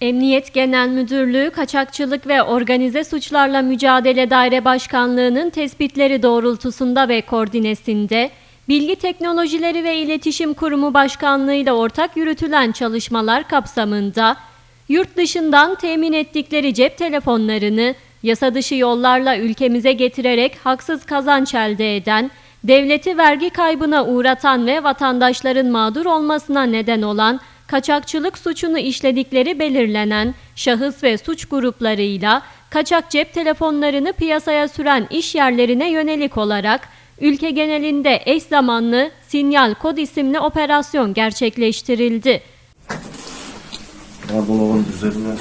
Emniyet Genel Müdürlüğü Kaçakçılık ve Organize Suçlarla Mücadele Daire Başkanlığı'nın tespitleri doğrultusunda ve koordinesinde Bilgi Teknolojileri ve İletişim Kurumu Başkanlığı ile ortak yürütülen çalışmalar kapsamında yurt dışından temin ettikleri cep telefonlarını yasa dışı yollarla ülkemize getirerek haksız kazanç elde eden, devleti vergi kaybına uğratan ve vatandaşların mağdur olmasına neden olan kaçakçılık suçunu işledikleri belirlenen şahıs ve suç gruplarıyla kaçak cep telefonlarını piyasaya süren iş yerlerine yönelik olarak ülke genelinde eş zamanlı Sinyal Kod isimli operasyon gerçekleştirildi. Dolabın üzerinden.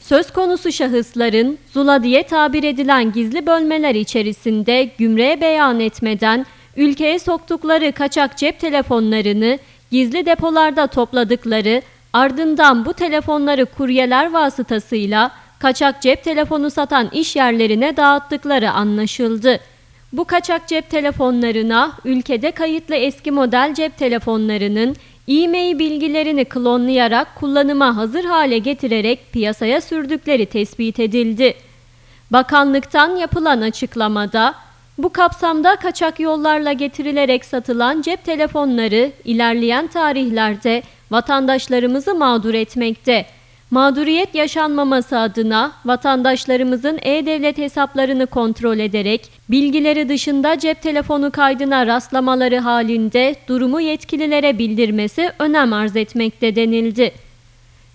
Söz konusu şahısların Zula diye tabir edilen gizli bölmeler içerisinde gümrüğe beyan etmeden ülkeye soktukları kaçak cep telefonlarını gizli depolarda topladıkları ardından bu telefonları kuryeler vasıtasıyla kaçak cep telefonu satan iş yerlerine dağıttıkları anlaşıldı. Bu kaçak cep telefonlarına ülkede kayıtlı eski model cep telefonlarının e-mail bilgilerini klonlayarak kullanıma hazır hale getirerek piyasaya sürdükleri tespit edildi. Bakanlıktan yapılan açıklamada bu kapsamda kaçak yollarla getirilerek satılan cep telefonları ilerleyen tarihlerde vatandaşlarımızı mağdur etmekte. Mağduriyet yaşanmaması adına vatandaşlarımızın e-devlet hesaplarını kontrol ederek bilgileri dışında cep telefonu kaydına rastlamaları halinde durumu yetkililere bildirmesi önem arz etmekte denildi.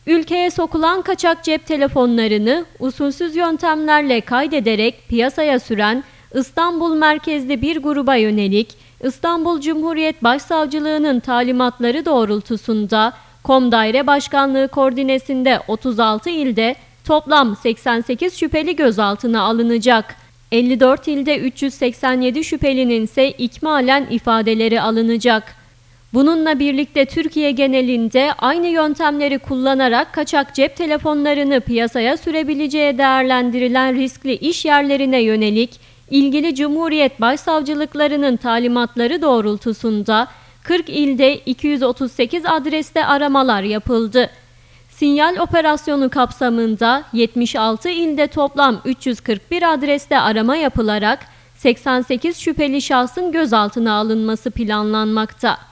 Ülkeye sokulan kaçak cep telefonlarını usulsüz yöntemlerle kaydederek piyasaya süren İstanbul merkezli bir gruba yönelik İstanbul Cumhuriyet Başsavcılığı'nın talimatları doğrultusunda Kom Daire Başkanlığı koordinesinde 36 ilde toplam 88 şüpheli gözaltına alınacak. 54 ilde 387 şüphelinin ise ikmalen ifadeleri alınacak. Bununla birlikte Türkiye genelinde aynı yöntemleri kullanarak kaçak cep telefonlarını piyasaya sürebileceği değerlendirilen riskli iş yerlerine yönelik ilgili Cumhuriyet Başsavcılıklarının talimatları doğrultusunda 40 ilde 238 adreste aramalar yapıldı. Sinyal operasyonu kapsamında 76 ilde toplam 341 adreste arama yapılarak 88 şüpheli şahsın gözaltına alınması planlanmakta.